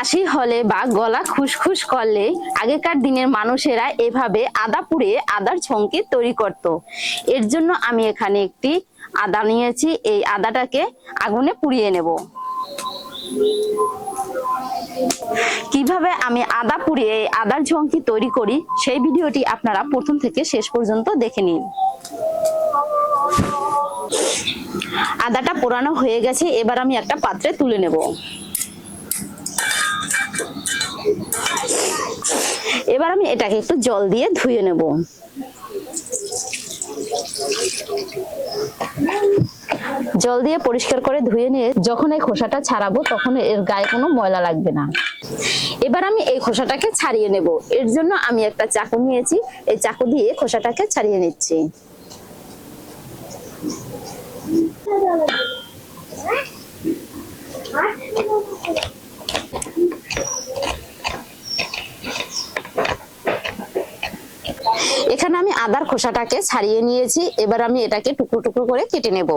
কাশি হলে বা গলা খুসখুস করলে আগেকার দিনের মানুষেরা এভাবে আদা পুড়িয়ে আদার ছঙ্কি তৈরি করত। এর জন্য আমি এখানে একটি আদা নিয়েছি। এই আদাটাকে আগুনে পুড়িয়ে নেব। কীভাবে আমি আদা পুড়িয়ে আদার ঝঙ্কি তৈরি করি, সেই ভিডিওটি আপনারা প্রথম থেকে শেষ পর্যন্ত দেখে নিন। আদাটা পোড়ানো হয়ে গেছে। এবার আমি একটা পাত্রে তুলে নেব। এবার আমি এটাকে একটু জল দিয়ে ধুয়ে নেব। জল দিয়ে পরিষ্কার করে ধুয়ে নিয়ে যখন এই খোসাটা ছাড়াবো তখন এর গায়ে কোনো ময়লা লাগবে না। এবার আমি এই খোসাটাকে ছাড়িয়ে নেব। এর জন্য আমি একটা চাকু নিয়েছি। এই চাকু দিয়ে খোসাটাকে ছাড়িয়ে নিচ্ছি। এখানে আমি আদার খোসাটাকে ছাড়িয়ে নিয়েছি। এবার আমি এটাকে টুকরো টুকরো করে কেটে নেব।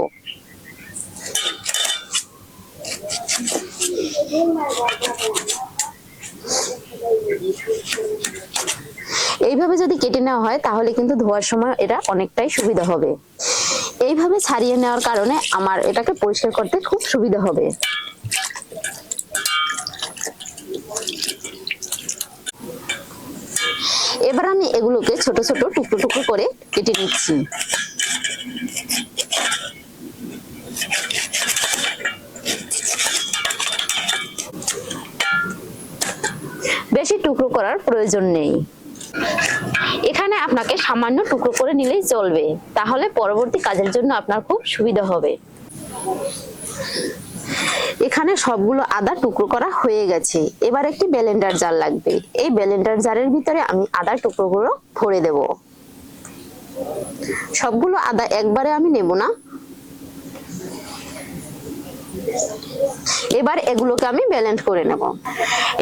এইভাবে যদি কেটে নেওয়া হয়, তাহলে কিন্তু ধোয়ার সময় এটা অনেকটাই সুবিধা হবে। এইভাবে ছাড়িয়ে নেওয়ার কারণে আমার এটাকে পরিষ্কার করতে খুব সুবিধা হবে এবার আমি এগুলোকে ছোট ছোট টুকরো টুকরো করে কেটে নিচ্ছি। বেশি টুকরো করার প্রয়োজন নেই। এখানে আপনাকে সামান্য টুকরো করে নিলেই চলবে। তাহলে পরবর্তী কাজের জন্য আপনার খুব সুবিধা হবে। এখানে সবগুলো আদা টুকরো করা হয়ে গেছে। এবার একটি ব্লেন্ডার জার লাগবে। এই ব্লেন্ডার জারের ভিতরে আমি আদার টুকরোগুলো ভরে দেব। সবগুলো আদা একবারে আমি নেব না। এবার এগুলোকে আমি ব্যালেন্স করে নেব।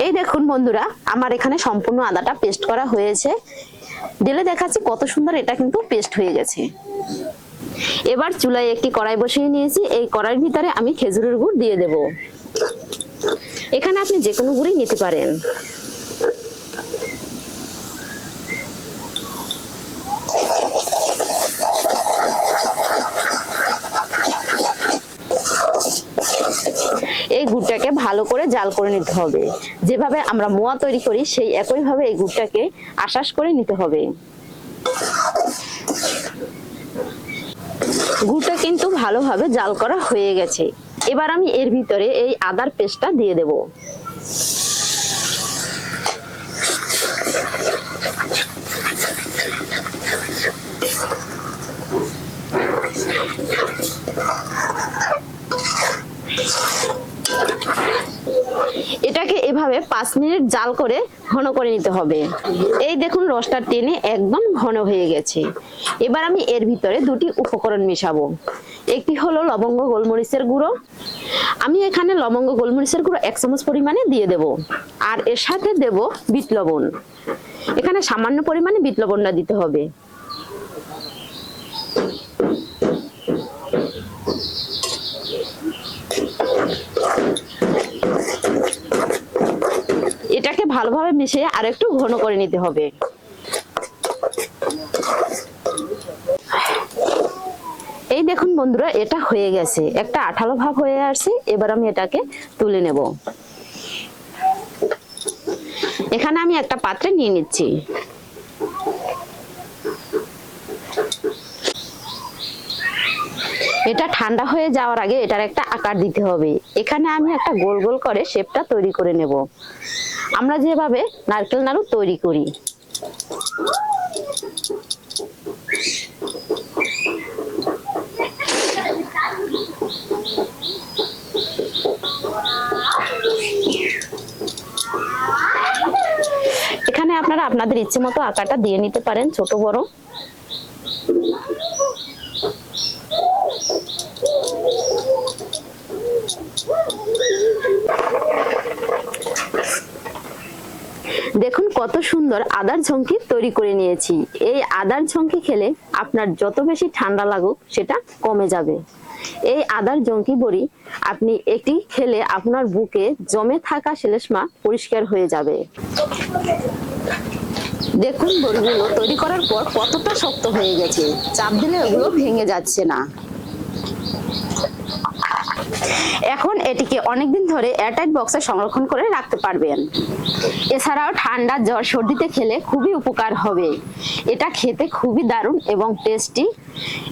এই দেখুন বন্ধুরা, আমার এখানে সম্পূর্ণ আদাটা পেস্ট করা হয়েছে। ঢেলে দেখাচ্ছি কত সুন্দর এটা কিন্তু পেস্ট হয়ে গেছে। এবার চুলায় একটি কড়াই বসিয়ে নিয়েছি। এই কড়াইয়ের ভিতরে আমি খেজুরের গুড় দিয়ে দেব। এখানে আপনি যে কোনো গুড়ই নিতে পারেন। এই গুড়টাকে ভালো করে জাল করে নিতে হবে। যেভাবে আমরা মোয়া তৈরি করি, সেই একইভাবে এই গুড়টাকে আশ্বাস করে নিতে হবে। গুড়টা কিন্তু ভালোভাবে জাল করা হয়ে গেছে। এবার আমি এর ভিতরে এই আদার পেস্টটা দিয়ে দেব। এটাকে এভাবে পাঁচ মিনিট জাল করে ঘন করে নিতে হবে। এই দেখুন রসটা টেনে একদম ঘন হয়ে গেছে। এবার আমি এর ভিতরে দুটি উপকরণ মেশাবো। একটি হলো লবঙ্গ গোলমরিচের গুঁড়ো। আমি এখানে লবঙ্গ গোলমরিচের গুঁড়ো এক চামচ পরিমাণে দিয়ে দেব। আর এর সাথে দেব বিট লবণ। এখানে সামান্য পরিমাণে বিট লবণটা দিতে হবে। ভালোভাবে মিশিয়ে আর একটু ঘন করে নিতে হবে। এই দেখুন বন্ধুরা, এটা হয়ে গেছে। একটা আঠালো ভাব হয়ে আসছে, এবার আমি এটাকে তুলে নেব। এখানে আমি একটা পাত্রে নিয়ে নিচ্ছি। এটা ঠান্ডা হয়ে যাওয়ার আগে এটার একটা আকার দিতে হবে। এখানে আমি একটা গোল গোল করে শেপটা তৈরি করে নেব। আমরা যেভাবে নারকেল নাড়ু তৈরি করি। এখানে আপনারা আপনাদের ইচ্ছে মতো আকারটা দিয়ে নিতে পারেন, ছোট বড়। দেখুন কত সুন্দর আদার ঝঙ্কি তৈরি করে নিয়েছি। এই আদার ঝঙ্কি খেলে আপনার যত বেশি ঠান্ডা লাগুক, সেটা কমে যাবে। এই আদার জঙ্কি বড়ি আপনি এটি খেলে আপনার বুকে জমে থাকা শ্লেষ্মা পরিষ্কার হয়ে যাবে। দেখুন বড়িগুলো তৈরি করার পর কতটা শক্ত হয়ে গেছে। চাপ দিলে ওগুলো ভেঙে যাচ্ছে না। এখন এটিকে অনেকদিন ধরে এয়ারটাইট বক্সে সংরক্ষণ করে রাখতে পারবেন। এছাড়াও ঠান্ডা, জ্বর, সর্দিতে খেলে খুবই উপকার হবে। এটা খেতে খুবই দারুণ এবং টেস্টি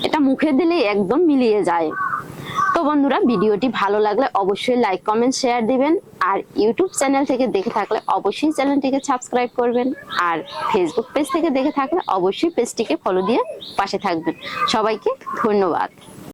এটা মুখে দিলে একদম মিলিয়ে যায়। তো বন্ধুরা, ভিডিওটি ভালো লাগলে অবশ্যই লাইক কমেন্ট শেয়ার দিবেন। আর ইউটিউব চ্যানেল থেকে দেখে থাকলে অবশ্যই চ্যানেলটিকে সাবস্ক্রাইব করবেন। আর ফেসবুক পেজ থেকে দেখে থাকলে অবশ্যই পেজটিকে ফলো দিয়ে পাশে থাকবেন। সবাইকে ধন্যবাদ।